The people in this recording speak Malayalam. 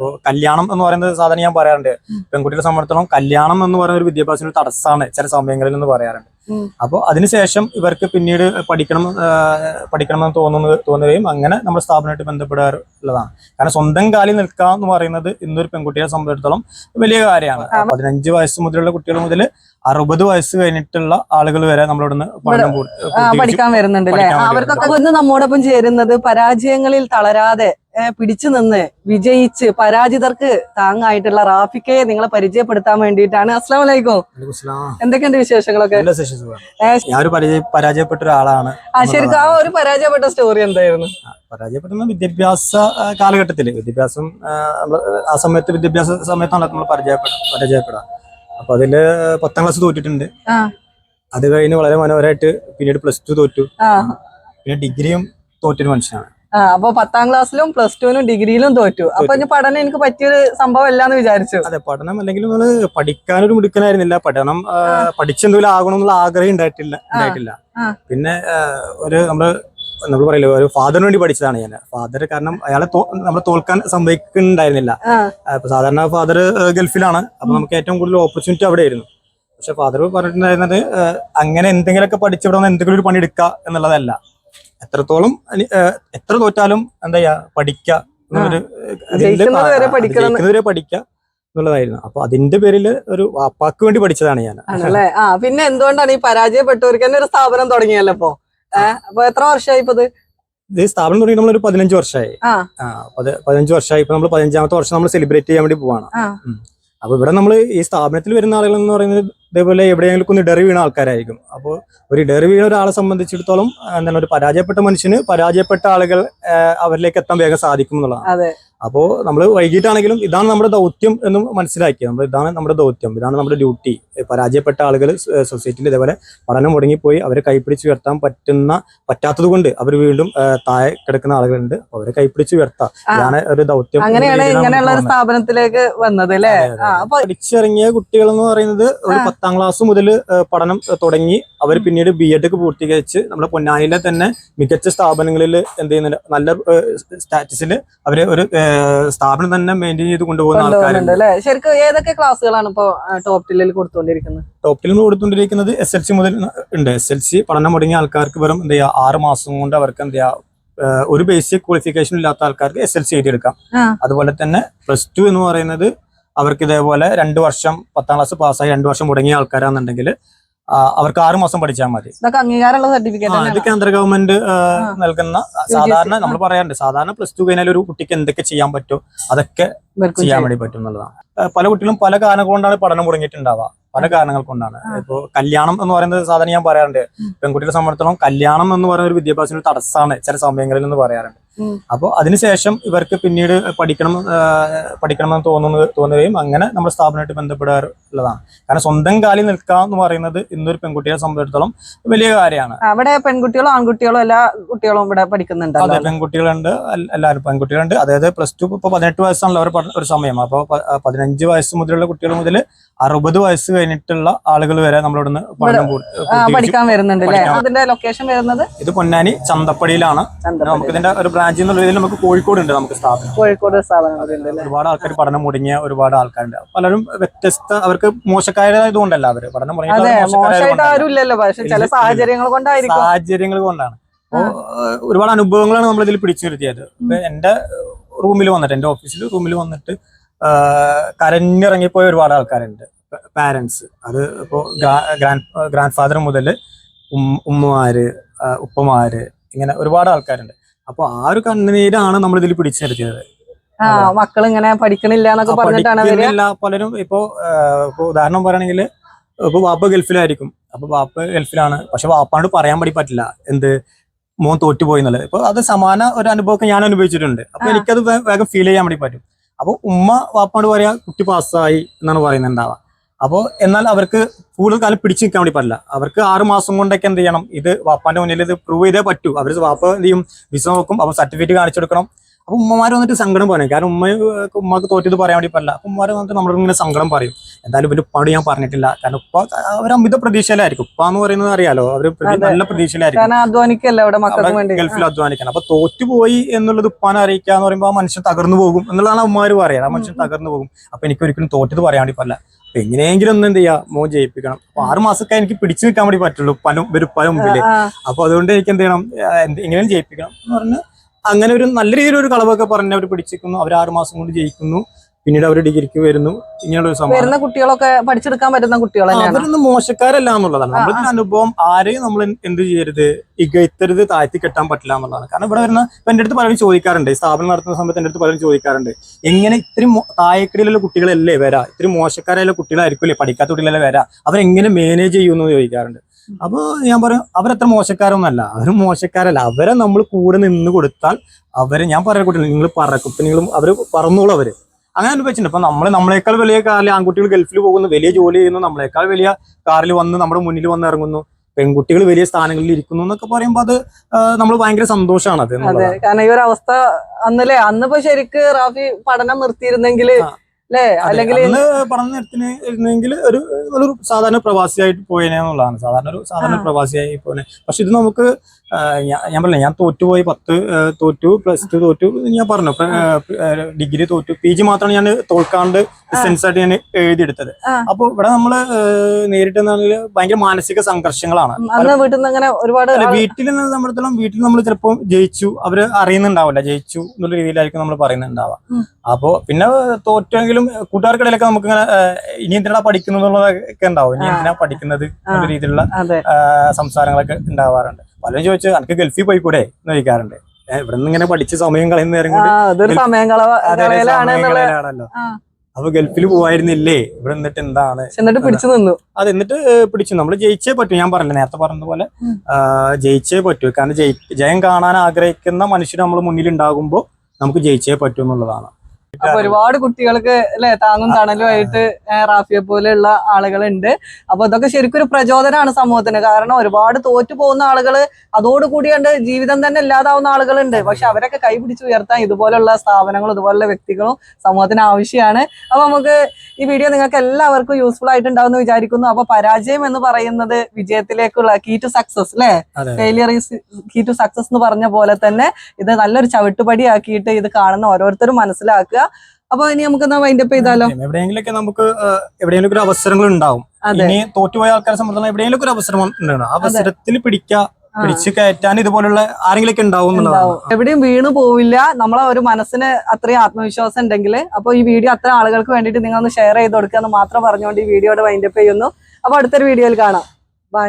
ഇപ്പോൾ കല്യാണം എന്ന് പറയുന്ന സാധാരണ ഞാൻ പറയാറുണ്ട്. പെൺകുട്ടികളെ സംബന്ധിച്ചിടത്തോളം കല്യാണം എന്ന് പറയുന്ന ഒരു വിദ്യാഭ്യാസത്തിന് ഒരു തടസ്സമാണ് ചില സമയങ്ങളിൽ എന്ന് പറയാറുണ്ട്. അപ്പോൾ അതിനുശേഷം ഇവർക്ക് പിന്നീട് പഠിക്കണം പഠിക്കണം പഠിക്കണമെന്ന് തോന്നുന്നത് തോന്നുകയും അങ്ങനെ നമ്മുടെ സ്ഥാപനമായിട്ട് ബന്ധപ്പെടാറുള്ളതാണ്. കാരണം സ്വന്തം കാലിൽ നിൽക്കുക എന്ന് പറയുന്നത് ഇന്നൊരു പെൺകുട്ടിയെ സംബന്ധിച്ചിടത്തോളം വലിയ കാര്യമാണ്. പതിനഞ്ച് വയസ്സ് മുതലുള്ള കുട്ടികൾ മുതൽ അറുപത് വയസ്സ് കഴിഞ്ഞിട്ടുള്ള ആളുകൾ വരെ നമ്മളിവിടുന്ന് പഠനം പഠിക്കാൻ വരുന്നുണ്ട് അവർക്കൊക്കെ നമ്മോടൊപ്പം ചേരുന്നത് പരാജയങ്ങളിൽ തളരാതെ പിടിച്ചു നിന്ന് വിജയിച്ച് പരാജിതർക്ക് താങ്ങായിട്ടുള്ള റാഫിക്കയെ നിങ്ങളെ പരിചയപ്പെടുത്താൻ വേണ്ടിയിട്ടാണ്. അസ്ലാം വലൈക്കും. എന്തൊക്കെയുണ്ട് വിശേഷങ്ങളൊക്കെ? പരാജയപ്പെട്ട ഒരാളാണ്. ആ ശരിക്കും ആ ഒരു പരാജയപ്പെട്ട സ്റ്റോറി എന്തായിരുന്നു? ആ, വിദ്യാഭ്യാസ കാലഘട്ടത്തിൽ വിദ്യാഭ്യാസം ആ, സമയത്ത് വിദ്യാഭ്യാസ സമയത്താണ് നമ്മൾ പരാജയപ്പെടാം അപ്പൊ അതിൽ പത്താം ക്ലാസ് തോറ്റിട്ടുണ്ട്. അത് കഴിഞ്ഞ് വളരെ മനോഹരമായിട്ട് പിന്നീട് പ്ലസ് ടു തോറ്റു. പിന്നെ ഡിഗ്രിയും തോറ്റൊരു മനുഷ്യനാണ്. ആ അപ്പൊ പത്താം ക്ലാസ്സിലും പ്ലസ് ടുവിനും ഡിഗ്രിയിലും തോറ്റു. അപ്പൊ പഠനം എനിക്ക് പറ്റിയൊരു സംഭവം അല്ലാന്ന് വിചാരിച്ചു. അതെ പഠനം അല്ലെങ്കിൽ നമ്മൾ പഠിക്കാനൊരു മിടുക്കനായിരുന്നില്ല. പഠനം പഠിച്ചെന്തെങ്കിലും ആകണം എന്നുള്ള ആഗ്രഹം ഉണ്ടായിട്ടില്ല ഉണ്ടായിട്ടില്ല. പിന്നെ ഒരു നമ്മൾ നമ്മൾ പറയില്ല ഒരു ഫാദറിന് വേണ്ടി പഠിച്ചതാണ് ഞാൻ. ഫാദർ കാരണം അയാളെ നമ്മളെ തോൽക്കാൻ സംഭവിക്കുന്നുണ്ടായിരുന്നില്ല സാധാരണ ഫാദർ ഗൾഫിലാണ്. അപ്പൊ നമുക്ക് ഏറ്റവും കൂടുതൽ ഓപ്പർച്യൂണിറ്റി അവിടെ ആയിരുന്നു പക്ഷെ ഫാദർ പറഞ്ഞിട്ടുണ്ടായിരുന്നത് അങ്ങനെ എന്തെങ്കിലുമൊക്കെ പഠിച്ചിവിടെ എന്തെങ്കിലും ഒരു പണി എടുക്കുക എന്നുള്ളതല്ല. എത്രത്തോളം എത്ര തോറ്റാലും എന്താ ചെയ്യാ പഠിക്ക വരെ എന്നുള്ളതായിരുന്നു. അപ്പൊ അതിന്റെ പേരിൽ ഒരു വാപ്പാക്ക് വേണ്ടി പഠിച്ചതാണ് ഞാൻ. ആണല്ലേ? ആ പിന്നെ എന്തുകൊണ്ടാണ് ഈ പരാജയപ്പെട്ടവർക്ക് തന്നെ ഒരു സ്ഥാപനം തുടങ്ങിയല്ലോ ഇപ്പൊ? ഏഹ് അപ്പൊ എത്ര വർഷമായി ഇപ്പൊ ഇത്? സ്ഥാപനം തുടങ്ങി നമ്മളൊരു പതിനഞ്ച് വർഷമായി. ആ. ആ പത് പതിനഞ്ച് വർഷമായി. ഇപ്പൊ നമ്മൾ പതിനഞ്ചാമത്തെ വർഷം നമ്മൾ സെലിബ്രേറ്റ് ചെയ്യാൻ വേണ്ടി പോവാണ്. അപ്പൊ ഇവിടെ നമ്മൾ ഈ സ്ഥാപനത്തിൽ വരുന്ന ആളുകൾ എന്ന് പറയുന്നത് ഇതേപോലെ എവിടെയെങ്കിലും ഒന്ന് ഡെറി വീണ ആൾക്കാരായിരിക്കും. അപ്പോൾ ഒരു ഡെറി വീണ ഒരാളെ സംബന്ധിച്ചിടത്തോളം എന്താണ് ഒരു പരാജയപ്പെട്ട മനുഷ്യന് പരാജയപ്പെട്ട ആളുകൾ അവരിലേക്ക് എത്താൻ വേഗം സാധിക്കും എന്നുള്ളതാണ്. അപ്പോൾ നമ്മൾ വൈകിട്ടാണെങ്കിലും ഇതാണ് നമ്മുടെ ദൗത്യം എന്ന് മനസ്സിലാക്കി നമ്മൾ ഇതാണ് നമ്മുടെ ദൗത്യം ഇതാണ് നമ്മുടെ ഡ്യൂട്ടി. പരാജയപ്പെട്ട ആളുകൾ സൊസൈറ്റിയിൽ ഇതേപോലെ പഠനം മുടങ്ങിപ്പോയി അവരെ കൈപ്പിടിച്ച് ഉയർത്താൻ പറ്റുന്ന പറ്റാത്തത് കൊണ്ട് അവർ വീണ്ടും താഴെ കിടക്കുന്ന ആളുകളുണ്ട്. അവരെ കൈപ്പിടിച്ച് ഉയർത്താം. ഇതാണ് ഒരു ദൗത്യം. അങ്ങനെയാണ് ഇങ്ങനെയുള്ള. സ്ഥാപനത്തിലേക്ക് വന്നത് അല്ലേ? പഠിച്ചിറങ്ങിയ കുട്ടികൾ എന്ന് പറയുന്നത് ഒരു. പത്താം ക്ലാസ് മുതൽ പഠനം തുടങ്ങി. അവർ പിന്നീട് ബി എഡ് പൂർത്തീകരിച്ച് നമ്മുടെ പൊന്നാനിയിലെ തന്നെ മികച്ച സ്ഥാപനങ്ങളിൽ എന്ത് ചെയ്യുന്നുണ്ട് നല്ല സ്റ്റാറ്റസിൽ അവർ ഒരു സ്ഥാപനം തന്നെ മെയിന്റെയിൻ ചെയ്ത് കൊണ്ടുപോകുന്ന ആൾക്കാരുണ്ട്. ശരിക്കും ഏതൊക്കെ ക്ലാസ്സുകളാണ് ഇപ്പോൾ ടോപ്പ് ടില്ലിൽ കൊടുത്തുകൊണ്ടിരിക്കുന്നത്? ടോപ്പ് ടില്ലിൽ കൊടുത്തുകൊണ്ടിരിക്കുന്നത് എസ് എൽ സി മുതൽ ഉണ്ട്. എസ് എൽ സി പഠനം തുടങ്ങിയ ആൾക്കാർക്ക് വെറും എന്ത് ചെയ്യുക ആറ് മാസം കൊണ്ട് അവർക്ക് എന്ത് ചെയ്യുക ഒരു ബേസിക് ക്വാളിഫിക്കേഷൻ ഇല്ലാത്ത ആൾക്കാർക്ക് എസ് എൽ സി എഴുതിയെടുക്കാം. അതുപോലെ തന്നെ പ്ലസ് ടു എന്ന് പറയുന്നത് അവർക്ക് ഇതേപോലെ രണ്ട് വർഷം പത്താം ക്ലാസ് പാസ്സായി രണ്ട് വർഷം മുടങ്ങിയ ആൾക്കാരാണെന്നുണ്ടെങ്കിൽ അവർക്ക് ആറു മാസം പഠിച്ചാൽ മതി. ഇത് കേന്ദ്ര ഗവൺമെന്റ്. നൽകുന്ന സാധാരണ നമ്മൾ പറയാറുണ്ട് സാധാരണ പ്ലസ് ടു കഴിഞ്ഞാൽ ഒരു കുട്ടിക്ക് എന്തൊക്കെ ചെയ്യാൻ പറ്റുമോ അതൊക്കെ ചെയ്യാൻ വേണ്ടി പറ്റും എന്നുള്ളതാണ്. പല കുട്ടികളും പല കാരണങ്ങൾ കൊണ്ടാണ് പഠനം മുടങ്ങിയിട്ടുണ്ടാവുക. പല കാരണങ്ങൾ കൊണ്ടാണ്. ഇപ്പോ കല്യാണം എന്ന് പറയുന്നത് സാധാരണ ഞാൻ പറയാറുണ്ട്. പെൺകുട്ടികളെ സംബന്ധിച്ചിടത്തോളം കല്യാണം എന്ന് പറയുന്ന ഒരു വിദ്യാഭ്യാസത്തിന് തടസ്സമാണ് ചില സമയങ്ങളിൽ എന്ന് പറയാറുണ്ട്. അപ്പോൾ അതിനുശേഷം ഇവർക്ക് പിന്നീട് പഠിക്കണം പഠിക്കണം പഠിക്കണമെന്ന് തോന്നുന്നത് തോന്നുകയും അങ്ങനെ നമ്മുടെ സ്ഥാപനമായിട്ട് ബന്ധപ്പെടാറുള്ളതാണ്. കാരണം സ്വന്തം കാലിൽ നിൽക്കുക എന്ന് പറയുന്നത് ഇന്നൊരു പെൺകുട്ടിയെ സംബന്ധിച്ചിടത്തോളം വലിയ കാര്യമാണ്. അവിടെ പെൺകുട്ടികളും ആൺകുട്ടികളും എല്ലാ കുട്ടികളും ഇവിടെ പഠിക്കുന്നുണ്ട് അതെ പെൺകുട്ടികളുണ്ട് എല്ലാവരും പെൺകുട്ടികളുണ്ട്. അതായത് പ്ലസ് ടു ഇപ്പൊ പതിനെട്ട് വയസ്സാണല്ലോ അവർ ഒരു സമയം. അപ്പോൾ പതിനഞ്ച് വയസ്സ് മുതലുള്ള കുട്ടികൾ മുതൽ അറുപത് വയസ്സ് കഴിഞ്ഞിട്ടുള്ള ആളുകൾ വരെ നമ്മളിവിടുന്ന് പഠനം പഠിക്കാൻ വരുന്നുണ്ട് അതിന്റെ ലൊക്കേഷൻ വരുന്നത്? ഇത് പൊന്നാനി ചന്തപ്പടിയിലാണ്. നമുക്ക് ഇതിന്റെ ഒരു ബ്രാഞ്ച് എന്നുള്ള രീതിയിൽ നമുക്ക് കോഴിക്കോട് ഉണ്ട് നമുക്ക് സ്ഥാപനം. കോഴിക്കോട് സ്ഥാപനം ഒരുപാട് ആൾക്കാർ പഠനം മുടങ്ങിയ ഒരുപാട് ആൾക്കാരുണ്ട്. പലരും വ്യത്യസ്ത അവർക്ക് മോശക്കാരായതുകൊണ്ടല്ല അവർ. പഠനം സാഹചര്യങ്ങൾ കൊണ്ടായിരിക്കും. സാഹചര്യങ്ങൾ കൊണ്ടാണ്. ഒരുപാട് അനുഭവങ്ങളാണ് നമ്മൾ ഇതിൽ പിടിച്ചു നിർത്തിയത്. എന്റെ റൂമിൽ വന്നിട്ട് എന്റെ ഓഫീസിൽ റൂമിൽ വന്നിട്ട് കരഞ്ഞിറങ്ങിപ്പോയ ഒരുപാട് ആൾക്കാരുണ്ട്. പാരന്റ്സ് അത് ഇപ്പോ ഗ്രാൻഡ് ഗ്രാൻഡ് ഫാദർ മുതൽ ഉമ്മമാര് ഉപ്പമാര് ഇങ്ങനെ ഒരുപാട് ആൾക്കാരുണ്ട്. അപ്പൊ ആ ഒരു കണ്ണുനീരാണ് നമ്മൾ ഇതിൽ പിടിച്ചു നിർത്തിയത് മക്കൾ ഇങ്ങനെ പഠിക്കണില്ല എന്നൊക്കെ പറഞ്ഞിട്ടാണ് പലരും ഇപ്പോ ഉദാഹരണം പറയുകയാണെങ്കിൽ ഇപ്പൊ വാപ്പ ഗൾഫിലായിരിക്കും. അപ്പൊ വാപ്പ ഗൾഫിലാണ്. പക്ഷെ വാപ്പാണ്ട് പറയാൻ വേണ്ടി പറ്റില്ല. എന്ത്? മോൻ തോറ്റുപോയി എന്നുള്ളത്. ഇപ്പൊ അത് സമാന ഒരു അനുഭവമൊക്കെ ഞാൻ അനുഭവിച്ചിട്ടുണ്ട്. അപ്പൊ. എനിക്കത് വേഗം ഫീൽ ചെയ്യാൻ വേണ്ടി പറ്റും. അപ്പൊ ഉമ്മ വാപ്പാട് പറയാ കുട്ടി പാസ്സായി എന്നാണ് പറയുന്നുണ്ടാവുക. അപ്പോൾ എന്നാൽ അവർക്ക് കൂടുതൽ കാലം പിടിച്ചു നിൽക്കാൻ വേണ്ടി പറ്റില്ല അവർക്ക് ആറ് മാസം കൊണ്ടൊക്കെ എന്ത് ചെയ്യണം? ഇത് വാപ്പാന്റെ മുന്നിൽ ഇത് പ്രൂവ് ചെയ്തേ പറ്റൂ. അവർ വാപ്പ എന്ത് ചെയ്യും? വിസ നോക്കും. അപ്പോൾ സർട്ടിഫിക്കറ്റ് കാണിച്ചു കൊടുക്കണം. അപ്പൊ ഉമ്മമാര് വന്നിട്ട് സങ്കടം പറയും. കാരണം ഉമ്മ ഉമ്മക്ക് തോറ്റത് പറയാൻ വേണ്ടി പറ്റില്ല. അപ്പൊ ഉമ്മമാര് വന്നിട്ട് നമ്മളോട് ഇങ്ങനെ സങ്കടം പറയും. എന്തായാലും ഇവർ ഉപ്പാട് ഞാൻ പറഞ്ഞിട്ടില്ല. കാരണം ഉപ്പ അവർ അമിത പ്രതീക്ഷയിലായിരിക്കും. ഉപ്പ എന്ന് പറയുന്നത് അറിയാലോ? അവർ നല്ല പ്രതീക്ഷയിലായിരിക്കും. ഗൾഫിൽ അധ്വാനിക്കണം. അപ്പൊ തോറ്റുപോയി എന്നുള്ളത് ഉപ്പാനെ അറിയിക്കുക എന്ന് പറയുമ്പോൾ ആ മനുഷ്യൻ തകർന്നു പോകും എന്നുള്ളതാണ് ഉമ്മാര് പറയുന്നത്. ആ മനുഷ്യൻ തകർന്നു പോകും. അപ്പൊ എനിക്ക് ഒരിക്കലും തോറ്റത് പറയാൻ വേണ്ടി പറ്റില്ല. അപ്പൊ എങ്ങനെയെങ്കിലും ഒന്ന് എന്ത് ചെയ്യാ? മോൻ ജയിപ്പിക്കണം. അപ്പൊ ആറ് മാസമൊക്കെ എനിക്ക് പിടിച്ചു നിൽക്കാൻ വേണ്ടി പറ്റുള്ളൂ. പല വരുപ്പാലും മുമ്പിൽ. അപ്പൊ അതുകൊണ്ട് എനിക്ക് എന്ത് ചെയ്യണം? എങ്ങനെയും ജയിപ്പിക്കണം എന്ന് പറഞ്ഞ് അങ്ങനെ ഒരു നല്ല രീതിയിൽ ഒരു കളവൊക്കെ പറഞ്ഞ് അവർ പിടിച്ചിരിക്കുന്നു. അവർ ആറ് മാസം കൊണ്ട് ജയിക്കുന്നു. പിന്നീട് അവർ ഡിഗ്രിക്ക് വരുന്നു. ഇങ്ങനെയുള്ള ഒരു സംഭവം വരുന്ന കുട്ടികളൊക്കെ പഠിച്ചെടുക്കാൻ പറ്റുന്ന കുട്ടികളെ അവരൊന്നും മോശക്കാരല്ല എന്നുള്ളതാണ്. നമ്മുടെ അനുഭവം ആരെയും നമ്മൾ എന്ത് ചെയ്യരുത് ഇകഴ്ത്തരുത് താഴ്ത്തി കെട്ടാൻ പറ്റില്ല എന്നുള്ളതാണ്. കാരണം ഇവിടെ വരുന്ന ഇപ്പൊ എന്റെ അടുത്ത് പലരും ചോദിക്കാറുണ്ട്. ഈ സ്ഥാപനം നടത്തുന്ന സമയത്ത് എന്റെ അടുത്ത് പലരും ചോദിക്കാറുണ്ട്. എങ്ങനെ ഇത്രയും മോ- താഴേക്കടിയിലുള്ള കുട്ടികളല്ലേ വരാ? ഇത്രയും മോശക്കാരായുള്ള കുട്ടികളായിരിക്കില്ലേ? പഠിക്കാത്ത കുട്ടികളല്ലേ വരാ? അവരെങ്ങനെ മാനേജ് ചെയ്യുമെന്ന് ചോദിക്കാറുണ്ട്. അപ്പൊ ഞാൻ പറയും അവരത്ര മോശക്കാരൊന്നുമല്ല. അവർ മോശക്കാരല്ല. അവരെ നമ്മൾ കൂടെ നിന്ന് കൊടുത്താൽ അവരെ ഞാൻ പറയാൻ കുട്ടികൾ നിങ്ങൾ പറക്കും നിങ്ങൾ അവർ പറന്നോളൂ അവർ. അങ്ങനെ അനുഭവിച്ചിട്ടുണ്ട്. അപ്പൊ നമ്മൾ നമ്മളെക്കാൾ വലിയ കാറിൽ ആൺകുട്ടികൾ ഗൾഫിൽ പോകുന്നു വലിയ ജോലി ചെയ്യുന്നു നമ്മളെക്കാൾ വലിയ കാറിൽ വന്ന് നമ്മുടെ മുന്നിൽ വന്ന് ഇറങ്ങുന്നു പെൺകുട്ടികൾ വലിയ സ്ഥാനങ്ങളിൽ ഇരിക്കുന്നു എന്നൊക്കെ പറയുമ്പോൾ അത് നമ്മൾ ഭയങ്കര സന്തോഷമാണ് അത്. കാരണം ഈ ഒരു അവസ്ഥ അന്നല്ലേ? അന്നിപ്പോ ശരിക്ക് റാഫി പഠനം നിർത്തിയിരുന്നെങ്കിൽ. അല്ലേ? അല്ലെങ്കിൽ ഒരു ഒരു സാധാരണ പ്രവാസിയായിട്ട് പോയേനെ എന്നുള്ളതാണ്. സാധാരണ ഒരു സാധാരണ. പ്രവാസിയായി പോനെ പക്ഷെ ഇത് നമുക്ക് ഞാൻ ഞാൻ പറഞ്ഞില്ല ഞാൻ തോറ്റുപോയി പത്ത് തോറ്റു പ്ലസ് ടു തോറ്റു ഞാൻ പറഞ്ഞു. ഡിഗ്രി തോറ്റു. പി ജി മാത്രമാണ് ഞാൻ തോൽക്കാണ്ട് ഡിസ്റ്റൻസ് ആയിട്ട് ഞാൻ എഴുതിയെടുത്തത്. അപ്പൊ ഇവിടെ നമ്മൾ നേരിട്ട് ഭയങ്കര മാനസിക സംഘർഷങ്ങളാണ്. വീട്ടിൽ നിന്ന് ഒരുപാട് വീട്ടിൽ നമ്മൾ ചിലപ്പോൾ ജയിച്ചു അവർ അറിയുന്നുണ്ടാവില്ല ജയിച്ചു എന്നുള്ള രീതിയിലായിരിക്കും നമ്മൾ പറയുന്നുണ്ടാവുക. അപ്പൊ പിന്നെ തോറ്റെങ്കിലും കൂട്ടുകാർക്കിടയിലൊക്കെ നമുക്ക് ഇങ്ങനെ ഇനി എന്തിനാ പഠിക്കുന്നതൊക്കെ ഉണ്ടാവും. ഇനി. എന്തിനാ പഠിക്കുന്നത് എന്നുള്ള രീതിയിലുള്ള സംസാരങ്ങളൊക്കെ ഉണ്ടാവാറുണ്ട്. പലരും ചോദിച്ചു എനിക്ക് ഗൾഫിൽ പോയിക്കൂടെ? എന്ന് ചോദിക്കാറുണ്ട്. ഇവിടെ നിന്ന് ഇങ്ങനെ പഠിച്ച് സമയം കളയുന്ന നേരം കളയലാണല്ലോ അപ്പൊ ഗൾഫിൽ പോവായിരുന്നില്ലേ? ഇവിടെ നിന്നിട്ട് എന്താണ്? എന്നിട്ട് പിടിച്ചു നിന്നു. അത് എന്നിട്ട് പിടിച്ചു. നമ്മൾ ജയിച്ചേ പറ്റൂ. ഞാൻ പറഞ്ഞില്ല നേരത്തെ പറഞ്ഞ പോലെ ജയിച്ചേ പറ്റൂ. കാരണം ജയം കാണാൻ ആഗ്രഹിക്കുന്ന മനുഷ്യർ നമ്മൾ മുന്നിൽ ഉണ്ടാകുമ്പോൾ നമുക്ക് ജയിച്ചേ പറ്റൂ എന്നുള്ളതാണ്. അപ്പൊ ഒരുപാട് കുട്ടികൾക്ക് അല്ലെ താങ്ങും തണലുമായിട്ട് റാഫിയെ പോലെയുള്ള ആളുകളുണ്ട്. അപ്പൊ ഇതൊക്കെ ശരിക്കും ഒരു പ്രചോദനമാണ് സമൂഹത്തിന്. കാരണം ഒരുപാട് തോറ്റു പോകുന്ന ആളുകൾ അതോടുകൂടി കണ്ട് ജീവിതം തന്നെ ഇല്ലാതാവുന്ന ആളുകളുണ്ട്. പക്ഷെ അവരൊക്കെ കൈപിടിച്ച് ഉയർത്താൻ ഇതുപോലുള്ള സ്ഥാപനങ്ങളും ഇതുപോലുള്ള വ്യക്തികളും സമൂഹത്തിന് ആവശ്യമാണ് അപ്പൊ നമുക്ക് ഈ വീഡിയോ നിങ്ങൾക്ക് എല്ലാവർക്കും യൂസ്ഫുൾ ആയിട്ടുണ്ടാവും എന്ന് വിചാരിക്കുന്നു. അപ്പൊ പരാജയം എന്ന് പറയുന്നത് വിജയത്തിലേക്കുള്ള കീ ടു സക്സസ് അല്ലെ failure is key to success എന്ന് പറഞ്ഞ പോലെ തന്നെ ഇത് നല്ലൊരു ചവിട്ടുപടിയാക്കിയിട്ട് ഇത് കാണുന്ന ഓരോരുത്തരും മനസ്സിലാക്കുക. അപ്പൊ ഇനി നമുക്ക് വൈൻഡ് വൈൻഡപ്പ് ചെയ്താലോ? എവിടെയെങ്കിലൊക്കെ നമുക്ക് എവിടെയെങ്കിലും ഒരു അവസരങ്ങൾ ഉണ്ടാവും ഇനി തോറ്റുപോയ ആൾക്കാരെ സംബന്ധിച്ച് എവിടെയെങ്കിലും ഒരു അവസരം ഉണ്ടാവും അവസരത്തിൽ പിടിക്കുക പിടിച്ചു കയറ്റാൻ ഇതുപോലുള്ള ആരെങ്കിലൊക്കെ ഉണ്ടാവും എവിടെയും വീണു പോവില്ല. നമ്മളെ ഒരു മനസ്സിന് അത്രയും ആത്മവിശ്വാസം ഉണ്ടെങ്കിൽ അപ്പൊ ഈ വീഡിയോ അത്ര ആളുകൾക്ക് വേണ്ടിയിട്ട് നിങ്ങൾ ഒന്ന് ഷെയർ ചെയ്ത് കൊടുക്കുക എന്ന് മാത്രം പറഞ്ഞുകൊണ്ട് ഈ വീഡിയോയുടെ വൈൻഡപ്പ് ചെയ്യുന്നു. അപ്പൊ അടുത്തൊരു വീഡിയോയിൽ കാണാം. ബൈ